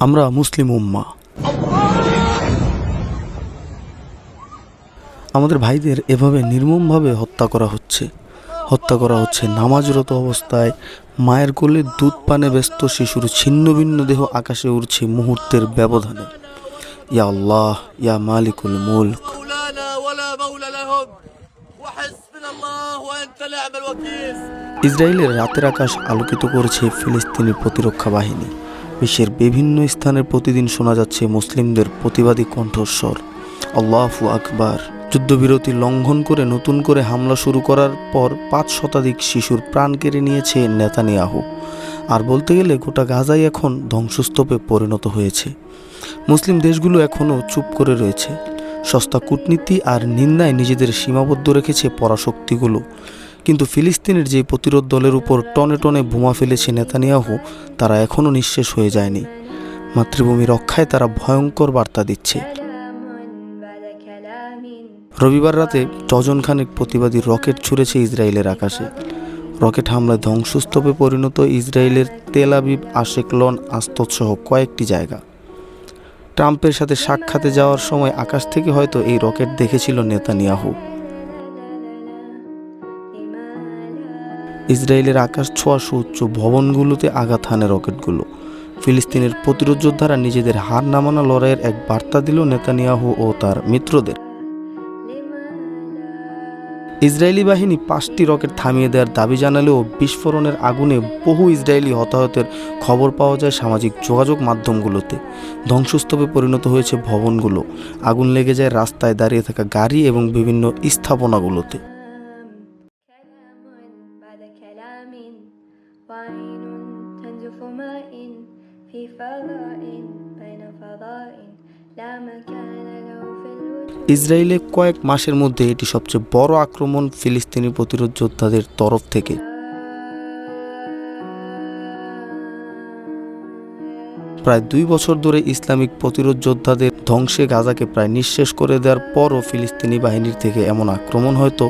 আমরা মুসলিম উম্মা। আমাদের ভাইদের এভাবে নির্মমভাবে হত্যা করা হচ্ছে। হত্যা করা হচ্ছে নামাজরত অবস্থায়, মায়ের কোলে দুধ পানে ব্যস্ত শিশুর ছিন্নভিন্ন দেহ আকাশে উড়ছে মুহূর্তের ব্যবধানে। ইয়া আল্লাহ, ইয়া মালিকুল মুলক। ইসরায়েলের রাতের আকাশ আলোকিত করেছে ফিলিস্তিনি প্রতিরক্ষা বাহিনী। বিশ্বের বিভিন্ন স্থানে প্রতিদিন শোনা যাচ্ছে মুসলিমদের প্রতিবাদী কণ্ঠস্বর। আল্লাহু আকবার। যুদ্ধবিরতি লঙ্ঘন করে নতুন করে হামলা শুরু করার পর পাঁচ শতাধিক শিশুর প্রাণ কেড়ে নিয়েছে নেতানিয়াহু। আর বলতে গেলে গোটা গাজাই এখন ধ্বংসস্তূপে পরিণত হয়েছে। মুসলিম দেশগুলো এখনও চুপ করে রয়েছে। সস্তা কূটনীতি আর নিন্দায় নিজেদের সীমাবদ্ধ রেখেছে পরাশক্তিগুলো। কিন্তু ফিলিস্তিনের যে প্রতিরোধ দলের উপর টনে টনে বোমা ফেলেছে নেতানিয়াহু, তারা এখনও নিঃশেষ হয়ে যায়নি। মাতৃভূমি রক্ষায় তারা ভয়ঙ্কর বার্তা দিচ্ছে। রবিবার রাতে ডজন খানেক প্রতিবাদী রকেট ছুড়েছে ইসরায়েলের আকাশে। রকেট হামলায় ধ্বংসস্তূপে পরিণত ইসরায়েলের তেলাবিব আশেকলন আস্তৎসহ কয়েকটি জায়গা। ট্রাম্পের সাথে সাক্ষাতে যাওয়ার সময় আকাশ থেকে হয়তো এই রকেট দেখেছিল নেতানিয়াহু। ইসরায়েলের আকাশ ছোঁয়া সুউচ্চ ভবনগুলোতে আঘাত হানে রকেটগুলো। ফিলিস্তিনের প্রতিরোধ যোদ্ধারা নিজেদের হার নামানো লড়াইয়ের এক বার্তা দিল নেতানিয়াহু ও তার মিত্রদের। ইসরায়েলি বাহিনী পাঁচটি রকেট থামিয়ে দেওয়ার দাবি জানালেও বিস্ফোরণের আগুনে বহু ইসরায়েলি হতাহতের খবর পাওয়া যায় সামাজিক যোগাযোগ মাধ্যমগুলোতে। ধ্বংসস্তূপে পরিণত হয়েছে ভবনগুলো। আগুন লেগে যায় রাস্তায় দাঁড়িয়ে থাকা গাড়ি এবং বিভিন্ন স্থাপনাগুলোতে। وعين تنزف ماء في فضاء بين فضاء لا مكان له في الوجود ইসরায়েলে কয়েক মাসের মধ্যে এটি সবচেয়ে বড় আক্রমণ ফিলিস্তিনি প্রতিরোধ যোদ্ধাদের তরফ থেকে প্রায় দুই বছর ধরে ইসলামিক প্রতিরোধ যোদ্ধাদের ধ্বংসে গাজাকে প্রায় নিঃশেষ করে দেওয়ার পরও ফিলিস্তিনি বাহিনীর থেকে এমন আক্রমণ হয়তো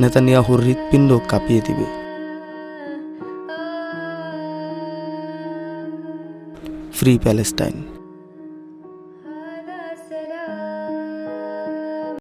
নেতানিয়াহুর হৃৎপিণ্ড কাঁপিয়ে দিবে free Palestine.